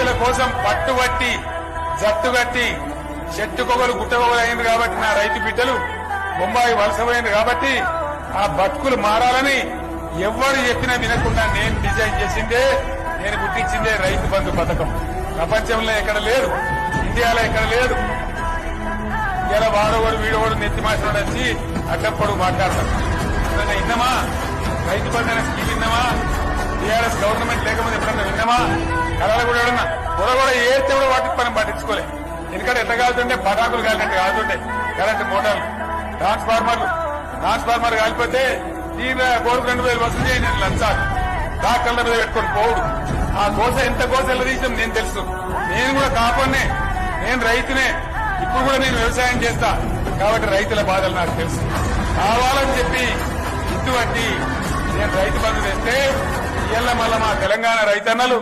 రైతుల కోసం పట్టుబట్టి జట్టుగట్టి చెట్టుకొగలు గుట్టకొగలు అయింది కాబట్టి నా రైతు బిడ్డలు బొంబాయి వలసపోయింది కాబట్టి ఆ బతుకులు మారాలని ఎవ్వరు చెప్పినా వినకుండా నేను డిజైన్ చేసిందే నేను గుర్తించిందే రైతు బంధు పథకం. ప్రపంచంలో ఎక్కడ లేదు ఇండియాలో ఎక్కడ లేదు ఇలా వాడోవాడు వీడోవాడు నెత్తి మాట్లాడు వచ్చి అడ్డప్పుడు మాట్లాడతాం ఇన్నమా రైతు బంధన స్కీమ్ ఇన్నమా టీఆర్ఎస్ గవర్నమెంట్ లేకపోతే ఎప్పుడన్నా విన్నామా కళలు కూడా ఎవడన్నా బుర్ర కూడా ఏస్తే కూడా వాటికి మనం పట్టించుకోలే. ఎందుకంటే ఎట్లా కాలుతుంటే పటాకులు కాలినట్టు కాలుతుంటే. కరెంట్ మోటార్లు ట్రాన్స్ఫార్మర్లు. ట్రాన్స్ఫార్మర్ కాలిపోతే ఈ కోరుకు రెండు వేలు వసూలు చేయండి లంచాలు. డాక్టర్ల మీద పెట్టుకొని పోవుడు. ఆ కోస ఎంత కోస తీసాం నేను తెలుసు. నేను కూడా కాపన్నే నేను రైతునే. ఇప్పుడు కూడా నేను వ్యవసాయం చేస్తా. కాబట్టి రైతుల బాధలు నాకు తెలుసు. కావాలని చెప్పి ఇటువంటి నేను రైతు బంధు తెస్తే ఇయ్యాల మళ్ళా మా తెలంగాణ రైతన్నలు.